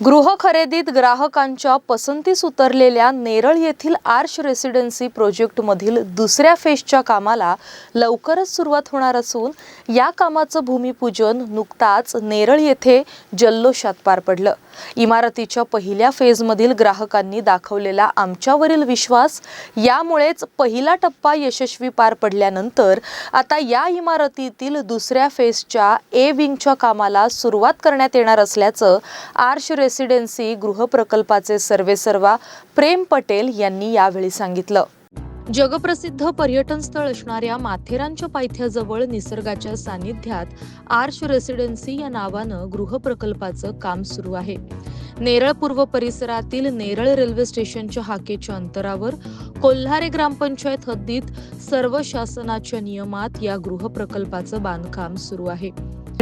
गृह खरेदीत ग्राहकांच्या पसंतीस उतरलेल्या नेरळ येथील आर्श रेसिडेन्सी प्रोजेक्टमधील दुसऱ्या फेजच्या कामाला लवकरच सुरुवात होणार असून या कामाचं भूमिपूजन नुकताच नेरळ येथे जल्लोषात पार पडलं. इमारतीच्या पहिल्या फेजमधील ग्राहकांनी दाखवलेला आमच्यावरील विश्वास यामुळेच पहिला टप्पा यशस्वी पार पडल्यानंतर आता या इमारतीतील दुसऱ्या फेजच्या ए विंगच्या कामाला सुरुवात करण्यात येणार असल्याचं आर्श रेसिडेन्सी गृहप्रकल्पाचे सर्वेसर्वा प्रेम पटेल यांनी यावेळी सांगितलं. जगप्रसिद्ध पर्यटन स्थळ असणाऱ्या माथेरानच्या पायथ्याजवळ निसर्गाच्या सानिध्यात आर्श रेसिडेन्सी या नावानं गृहप्रकल्पाचं काम सुरू आहे. नेरळ पूर्व परिसरातील नेरळ रेल्वे स्टेशनच्या हाकेच्या अंतरावर कोल्हारे ग्रामपंचायत हद्दीत सर्व शासनाच्या नियमात या गृहप्रकल्पाचं बांधकाम सुरू आहे.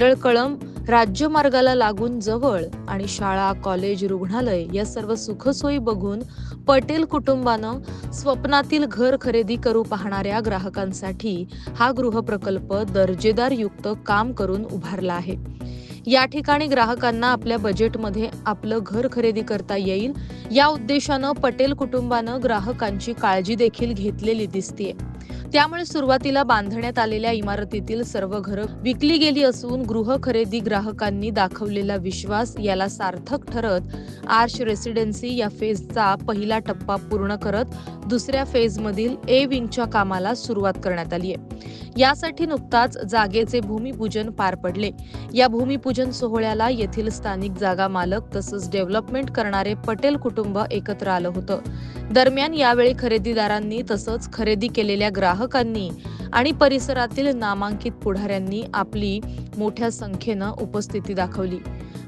नेरळ राज्यमार्गाला लागून जवळ आणि शाळा कॉलेज रुग्णालय या सर्व सुखसोयी बघून पटेल कुटुंबानं स्वप्नातील घर खरेदी करू पाहणाऱ्या ग्राहकांसाठी हा गृहप्रकल्प दर्जेदार युक्त काम करून उभारला आहे. या ठिकाणी ग्राहकांना आपल्या बजेटमध्ये आपलं घर खरेदी करता येईल. या उद्देशानं पटेल कुटुंबानं ग्राहकांची काळजी देखील घेतलेली दिसतीये. त्यामुळे सुरुवातीला बांधण्यात आलेल्या इमारतीतील सर्व घरं विकली गेली असून गृह खरेदी ग्राहकांनी दाखवलेला विश्वास याला सार्थक ठरत आर्श रेसिडेन्सी या फेजचा पहिला टप्पा पूर्ण करत दुसऱ्या फेजमधील ए विंगच्या कामाला सुरुवात करण्यात आली आहे. यासाठी नुकताच जागेचे भूमिपूजन पार पडले. या भूमिपूजन सोहळ्याला येथील स्थानिक जागा मालक तसंच डेव्हलपमेंट करणारे पटेल कुटुंब एकत्र आलं होतं. दरम्यान यावेळी खरेदीदारांनी तसंच खरेदी केलेल्या ग्राहकांनी आणि परिसरातील नामांकित पुढाऱ्यांनी आपली मोठ्या संख्येनं उपस्थिती दाखवली.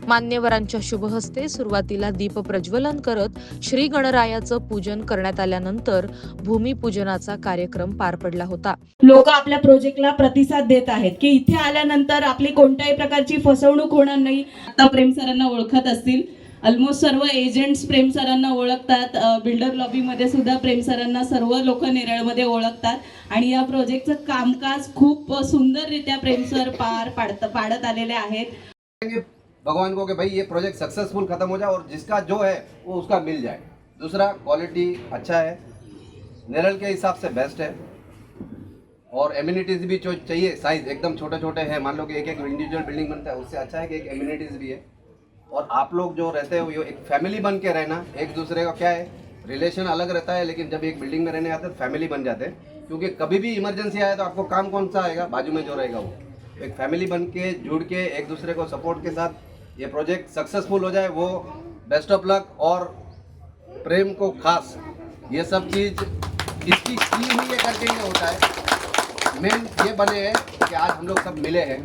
मान्यवरांच्या शुभहस्ते सुरुवातीला दीप प्रज्वलन करत श्री गणरायाचं पूजन करण्यात आल्यानंतर भूमिपूजनाचा कार्यक्रम पार पडला होता. लोक आपल्या प्रोजेक्टला प्रतिसाद देत आहेत की इथे आल्यानंतर आपली कोणत्याही प्रकारची फसवणूक होणार नाही. आता प्रेम सरांना ओळखत असतील. ऑलमोस्ट सर्व एजंट्स प्रेम सरांना ओळखतात. बिल्डर लॉबीमध्ये सुद्धा प्रेम सरांना सर्व लोक नेरळमध्ये ओळखतात. आणि या प्रोजेक्टचं कामकाज खूप सुंदररित्या प्रेम सर पार पाडत पाडत आलेले आहेत. भगवान को कि भाई ये प्रोजेक्ट सक्सेसफुल खत्म हो जाए और जिसका जो है, वो उसका मिल जाए। दूसरा क्वालिटी अच्छा है। नेरल के हिसाब से बेस्ट है। और एम्यूनिटीज़ भी जो चाहिए साइज़ एकदम छोटे छोटे हैं। मान लो कि एक एक इंडिविजुअल बिल्डिंग बनता है, उससे अच्छा है कि एक एम्यूनिटीज़ भी है। और आप लोग जो रहते हो, ये एक फैमिली बन के रहना, एक दूसरे का क्या है रिलेशन अलग रहता है, लेकिन जब एक बिल्डिंग में रहने आते हैं फैमिली बन जाते हैं। क्योंकि कभी भी इमरजेंसी आए तो आपको काम कौन सा आएगा? बाजू में जो रहेगा वो। एक फैमिली बन के, जुड़ के, एक दूसरे को सपोर्ट के साथ ये प्रोजेक्ट सक्सेसफुल हो जाए, वो बेस्ट ऑफ़ लक और प्रेम को खास। ये सब चीज़ इसकी की हुई करके ये होता है। मेन ये बने हैं कि आज हम लोग सब मिले हैं।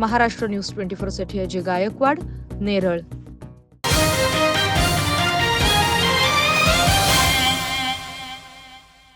महाराष्ट्र न्यूज़ ट्वेंटी फोर साठी अजय गायकवाड, नेरळ।